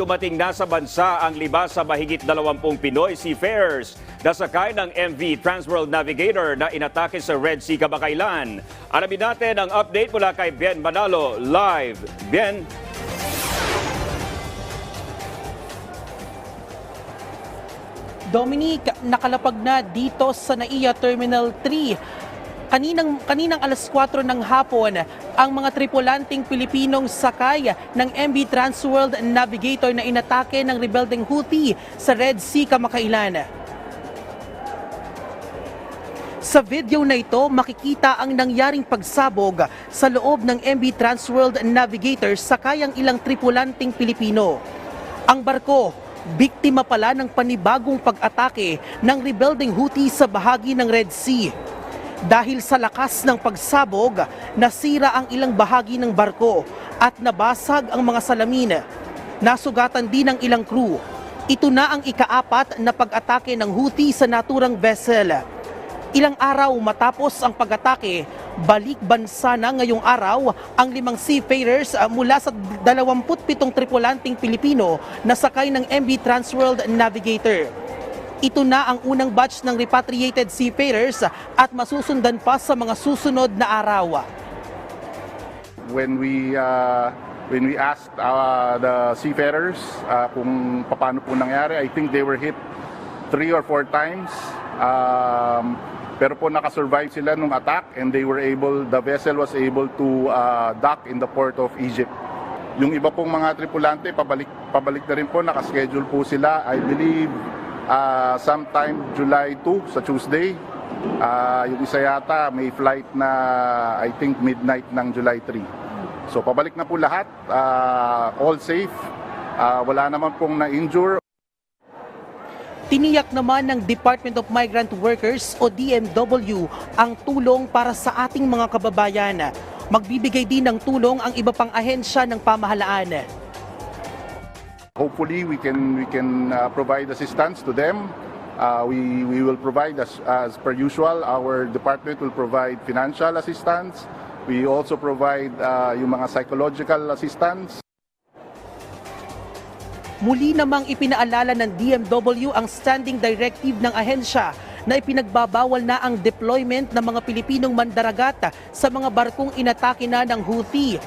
dumating na sa bansa ang libas sa mahigit 20 Pinoy seafarers na sakay ng MV Transworld Navigator na inatake sa Red Sea kamakailan. Alamin natin ang update mula kay Ben Manalo live. Ben, Dominic, nakalapag na dito sa NAIA Terminal 3. Kaninang, kaninang alas 4 ng hapon, ang mga tripulanting Pilipinong sakay ng MV Transworld Navigator na inatake ng rebelding Houthi sa Red Sea kamakailan. Sa video na ito, makikita ang nangyaring pagsabog sa loob ng MV Transworld Navigator sakay ang ilang tripulanting Pilipino. Ang barko, biktima pala ng panibagong pag-atake ng rebelding Houthi sa bahagi ng Red Sea. Dahil sa lakas ng pagsabog, nasira ang ilang bahagi ng barko at nabasag ang mga salamin. Nasugatan din ang ilang crew. Ito na ang ikaapat na pag-atake ng Houthi sa naturang vessel. Ilang araw matapos ang pag-atake, balik bansa na ngayong araw ang limang seafarers ah, mula sa 27 tripulanting Pilipino na sakay ng MV Transworld Navigator. Ito na ang unang batch ng repatriated seafarers at masusundan pa sa mga susunod na araw. when we uh, when we asked uh, the seafarers uh, kung paano po nangyari, I think they were hit three or four times. Um, pero po nakasurvive sila nung attack and they were able, the vessel was able to uh, dock in the port of Egypt. Yung iba pong mga tripulante, pabalik, pabalik na rin po, nakaschedule po sila. I believe uh, sometime July 2 sa Tuesday. Ah, yung isa yata may flight na I think midnight ng July 3. So pabalik na po lahat, ah, all safe. Ah, wala naman pong na-injure Tiniyak naman ng Department of Migrant Workers o DMW ang tulong para sa ating mga kababayan. Magbibigay din ng tulong ang iba pang ahensya ng pamahalaan. Hopefully, we can we can uh, provide assistance to them. Uh, we we will provide as as per usual. Our department will provide financial assistance. We also provide uh, yung mga psychological assistance. Muli namang ipinaalala ng DMW ang standing directive ng ahensya na ipinagbabawal na ang deployment ng mga Pilipinong mandaragata sa mga barkong inatake na ng Houthi.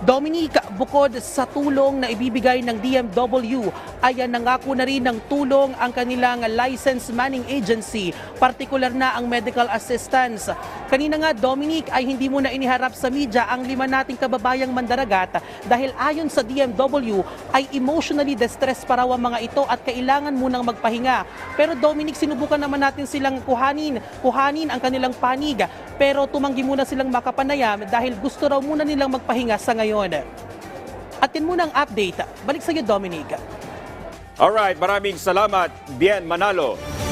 Dominic, bukod sa tulong na ibibigay ng DMW, ay nangako na rin ng tulong ang kanilang license manning agency, partikular na ang medical assistance. Kanina nga, Dominic, ay hindi mo na iniharap sa media ang lima nating kababayang mandaragat dahil ayon sa DMW ay emotionally distressed pa raw ang mga ito at kailangan munang magpahinga. Pero Dominic, sinubukan naman natin silang kuhanin, kuhanin ang kanilang panig pero tumanggi muna silang makapanayam dahil gusto raw muna nilang magpahinga sa ngayon. At yun muna ang update. Balik sa iyo, Dominic. alright, maraming salamat, Ben Manalo.